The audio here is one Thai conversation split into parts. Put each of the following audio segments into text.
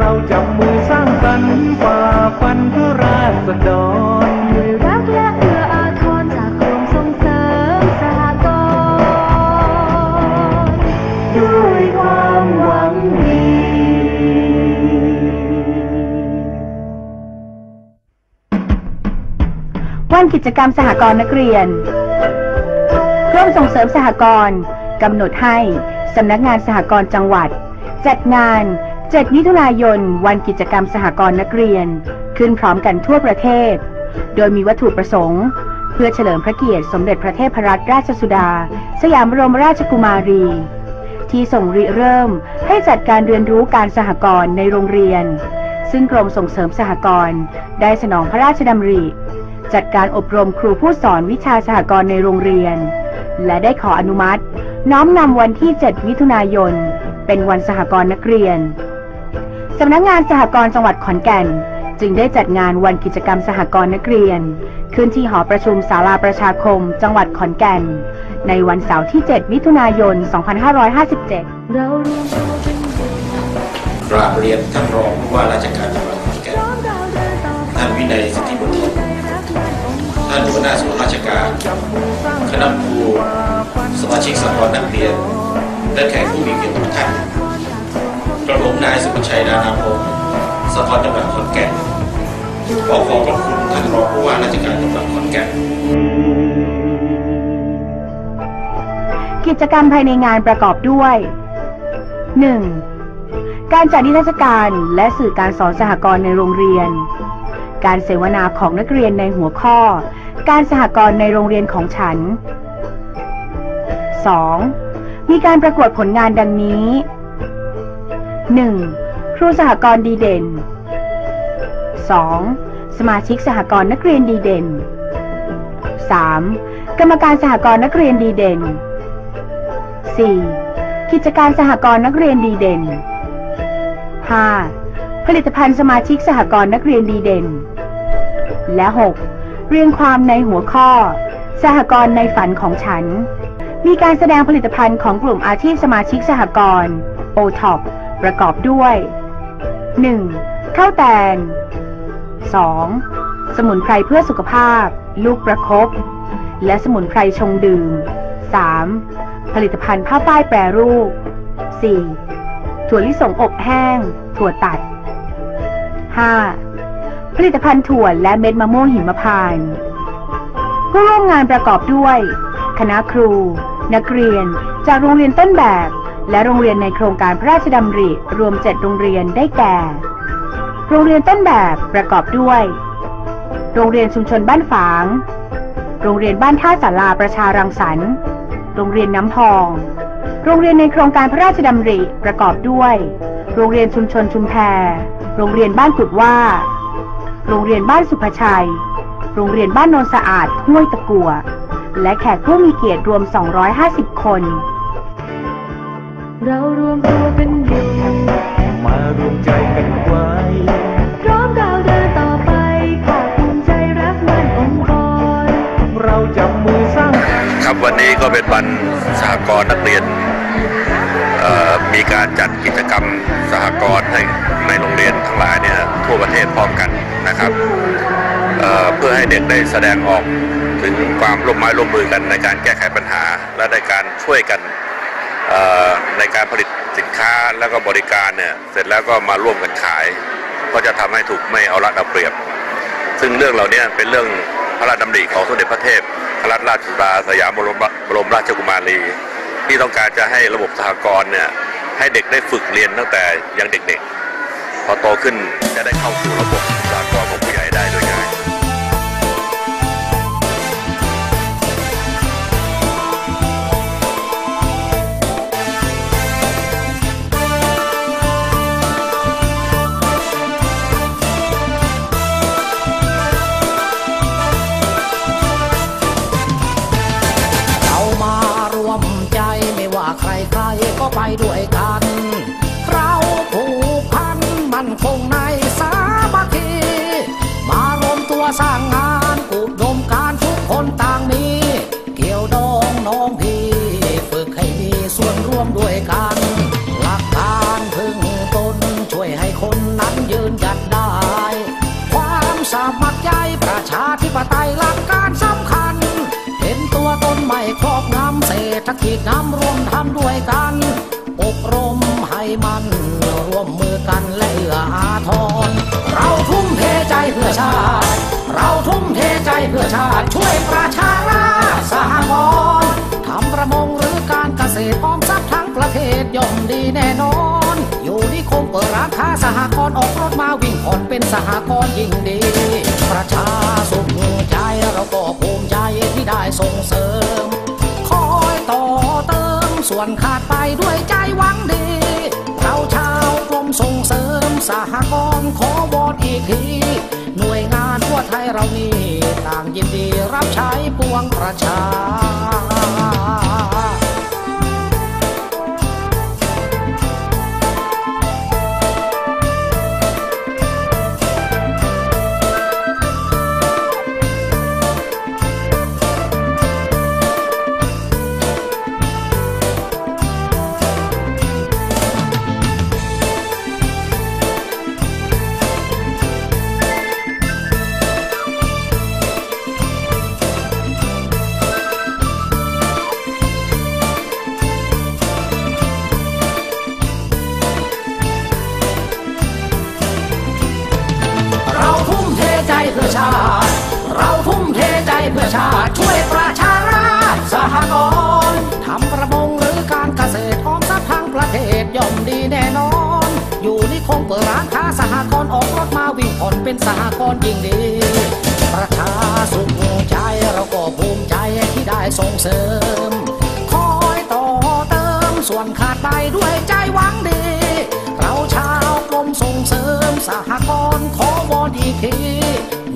เราจับมือสร้างสรรค์ฝ่าฟันเพื่อราษฎรวันกิจกรรมสหกรณ์นักเรียนกรมส่งเสริมสหกรณ์กำหนดให้สำนักงานสหกรณ์จังหวัด จัดงาน 7 มิถุนายน วันกิจกรรมสหกรณ์นักเรียน ขึ้นพร้อมกันทั่วประเทศ โดยมีวัตถุประสงค์ เพื่อเฉลิมพระเกียรติสมเด็จพระเทพรัตนราชสุดา สยามบรมราชกุมารี ที่ส่งริเริ่มให้จัดการเรียนรู้การสหกรณ์ในโรงเรียน ซึ่งกรมส่งเสริมสหกรณ์ได้สนองพระราชดำริ จัดการอบรมครูผู้สอนวิชาสหกรณ์ในโรงเรียน และได้ขออนุมัติ น้อมนำวันที่ 7 มิถุนายน เป็นวันสหกรณ์นักเรียน สำนักงานสหกรณ์จังหวัดขอนแก่น จึงได้จัดงานวันกิจกรรมสหกรณ์นักเรียน ขึ้นที่หอประชุมศาลาประชาคม จังหวัดขอนแก่น ในวันเสาร์ที่ 7 มิถุนายน 2557 เรารวมตัวเป็นกราบเรียนท่านรองผู้ว่าราชการจังหวัดขอนแก่นท่านวินัยสิทธิบุตรรักมันองค์กรท่านหัวหน้าส่วนราชการ คณะครูสมาชิกสภานักเรียน และแขกผู้มีเกียรติทุกท่าน กระผมนายสุภชัยดานาพงศ์สภาจังหวัดขอนแก่นขอขอบพระคุณท่านรองผู้ว่าราชการจังหวัดขอนแก่น กิจกรรมภายในงานประกอบด้วย 1. การจัดนิทรรศการและสื่อการสอนสหกรณ์ในโรงเรียน การเสวนาของนักเรียนในหัวข้อ การสหกรณ์ในโรงเรียนของฉัน 2. มีการประกวดผลงานดังนี้ 1. ครูสหกรณ์ดีเด่น 2. สมาชิกสหกรณ์นักเรียนดีเด่น 3. กรรมการสหกรณ์นักเรียนดีเด่น 4. กิจการสหกรณ์นักเรียนดีเด่น 5. ผลิตภัณฑ์สมาชิกสหกรณ์นักเรียนดีเด่น และ 6. เรียงความในหัวข้อ สหกรณ์ในฝันของฉัน มีการแสดงผลิตภัณฑ์ของกลุ่มอาชีพสมาชิกสหกรณ์ o t o p ป ประกอบด้วย 1. ข้าวแตน 2. สมุนไพรเพื่อสุขภาพ ลูกประคบและสมุนไพรชงดื่ม 3. ผลิตภัณฑ์ผ้าฝ้ายแปรรูป 4. ถั่วลิสงอบแห้ง ถั่วตัด 5. ผลิตภัณฑ์ถั่วและเม็ดมะม่วงหิมพานต์ผู้ร่วมงานประกอบด้วย คณะครู นักเรียน จากโรงเรียนต้นแบบ และโรงเรียนในโครงการพระราชดำริรวม 7 โรงเรียนได้แก่ โรงเรียนต้นแบบประกอบด้วย โรงเรียนชุมชนบ้านฝาง โรงเรียนบ้านท่าสาราประชารังสรรค์ โรงเรียนน้ำพอง โรงเรียนในโครงการพระราชดำริประกอบด้วย โรงเรียนชุมชนชุมแพโรงเรียนบ้านกุดว่า โรงเรียนบ้านสุภชัย โรงเรียนบ้านโนนสะอาดห้วยตะกัว และแขกผู้มีเกียรติรวม 250 คน เรารวมตัวเป็นนึ่งมารวมใจกันไว้ พร้อมก้าวเดินต่อไปภาคภูมิใจรักมันองค์กร เราจับมือสร้างครับวันนี้ก็เป็นวันสหกรณ์นักเรียนเอ่อมีการจัดกิจกรรมสหกรณ์ให้ในโรงเรียนทั้งหลายเนี่ยทั่วประเทศพร้อมกันนะครับเอ่อเพื่อให้เด็กได้แสดงออกถึงความร่วมไม้ร่วมมือกันในการแก้ไขปัญหา และในการช่วยกัน ในการผลิตสินค้าแล้วก็บริการเนี่ยเสร็จแล้วก็มาร่วมกันขาย ก็จะทำให้ถูกไม่เอารัดเอาเปรียบ ซึ่งเรื่องเหล่านี้เป็นเรื่องพระราชดำริของสมเด็จพระเทพพรัตนราชสุดาสยามบรมบรมราชกุมารี ที่ต้องการจะให้ระบบสหกรณ์เนี่ยให้เด็กได้ฝึกเรียนตั้งแต่ยังเด็กๆ พอโตขึ้นจะได้เข้าสู่ระบบสหกรณ์ สร้างงานอุดมการทุกคนต่างมีเกี่ยวดองน้องพี่ฝึกให้มีส่วนร่วมด้วยกันหลักการพึ่งตนช่วยให้คนนั้นยืนหยัดได้ ความสามัครใจประชาธิปไตยหลักการสำคัญเห็นตัวตนใหม่ครอบงำเศรษฐกิจน้ำรวมทำด้วยกันอบรมให้มันร่วมมือกันและเอื้ออาทรเราทุ่มเทใจเพื่อชาติ เทใจเพื่อชาติช่วยประชาราสหกรณ์ทำประมงหรือการเกษตรออมทรัพย์ทั้งประเทศย่อมดีแน่นอน อยู่นิคมเปิดร้านค้าสหกรณ์ออกรถมาวิ่งผ่อนเป็นสหกรณ์ยิ่งดี ประชาสุขใจเราก็ภูมิใจที่ได้ส่งเสริม คอยต่อเติมส่วนขาดไปด้วยใจหวังดี เราชาวกรมส่งเสริมสหกรณ์ขอวอนอีกที ไทยเรานี่ต่างยินดีรับใช้ปวงประชาเรา เป็นสหกรณ์ยิ่งดีประชาสุขใจเราก็ภูมิใจที่ได้ส่งเสริม คอยต่อเติมส่วนขาดไปด้วยใจหวังดี เราชาวกรมส่งเสริมสหกรณ์ขอวอนอีกที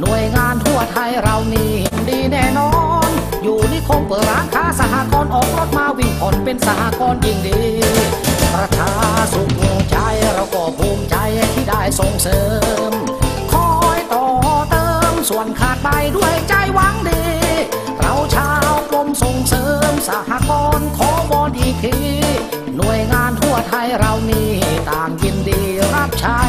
หน่วยงานทั่วไทยเรานี่ดีแน่นอน อยู่นิคมเปิดร้านค้าสหกรณ์ออกรถมาวิ่งผ่อนเป็นสหกรณ์ยิ่งดีประชาสุขใจเราก็ภูมิใจที่ได้ส่งเสริม ดไปด้วยใจหวังดี เราชาวกรมส่งเสริมสหกรณ์ขอบอนอีกที หน่วยงานทั่วไทยเรานี่ต่างยินดีรับใช้